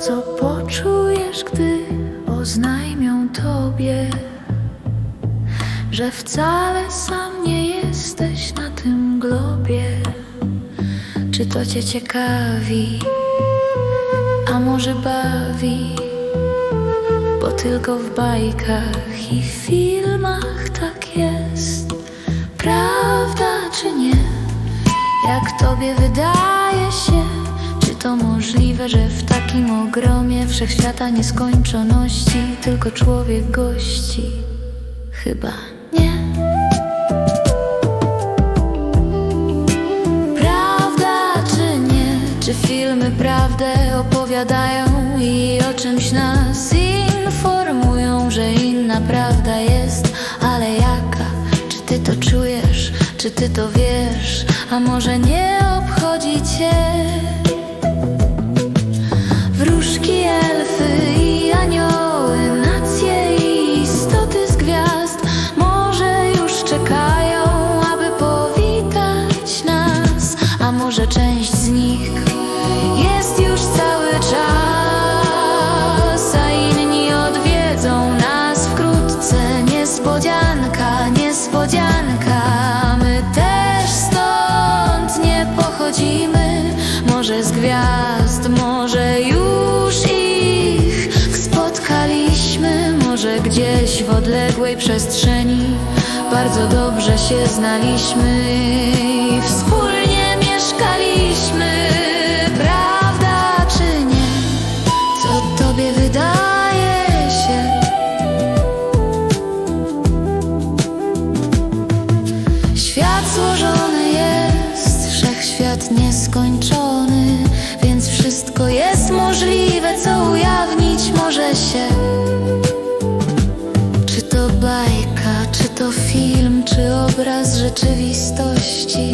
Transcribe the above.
Co poczujesz, gdy oznajmią tobie, że wcale sam nie jesteś na tym globie? Czy to cię ciekawi, a może bawi? Bo tylko w bajkach i filmach tak jest, prawda czy nie? Jak tobie wydaje się, czy to możliwe, że w takim ogromie wszechświata nieskończoności tylko człowiek gości? Chyba nie. Prawda czy nie? Czy filmy prawdę opowiadają i o czymś nas informują, że inna prawda jest, ale jaka? Czy ty to czujesz? Czy ty to wiesz? A może nie obchodzi cię? Z gwiazd, może już ich spotkaliśmy Może gdzieś w odległej przestrzeni. Bardzo dobrze się znaliśmy wspólnie obraz rzeczywistości?